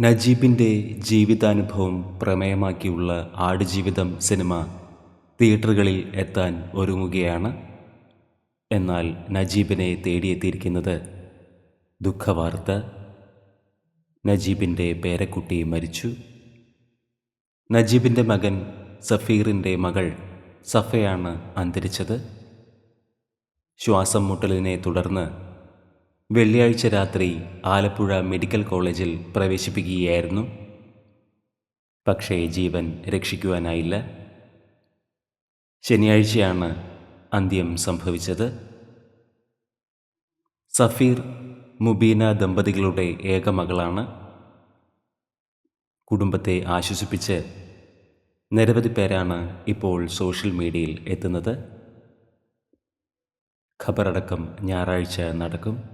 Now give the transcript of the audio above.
നജീബിന്റെ ജീവിതാനുഭവം പ്രമേയമാക്കിയുള്ള Aadujeevitham cinema തിയേറ്ററുകളിൽ എത്താൻ ഒരുങ്ങുകയാണ്. എന്നാൽ നജീബിനെ തേടിയെത്തിയിരിക്കുന്നത് ദുഃഖവാർത്ത. നജീബിന്റെ പേരക്കുട്ടി മരിച്ചു. നജീബിന്റെ മകൻ സഫീറിന്റെ മകൾ സഫയാണ് അന്തരിച്ചത്. ശ്വാസം മുട്ടലിനെ തുടർന്ന് വെള്ളിയാഴ്ച രാത്രി ആലപ്പുഴ മെഡിക്കൽ കോളേജിൽ പ്രവേശിപ്പിക്കുകയായിരുന്നു. പക്ഷേ ജീവൻ രക്ഷിക്കുവാനായില്ല. ശനിയാഴ്ചയാണ് അന്ത്യം സംഭവിച്ചത്. സഫീർ മുബീന ദമ്പതികളുടെ ഏക മകളാണ്. കുടുംബത്തെ ആശ്വസിപ്പിച്ച് നിരവധി പേരാണ് ഇപ്പോൾ സോഷ്യൽ മീഡിയയിൽ എത്തുന്നത്. ഖബറടക്കം ഞായറാഴ്ച നടക്കും.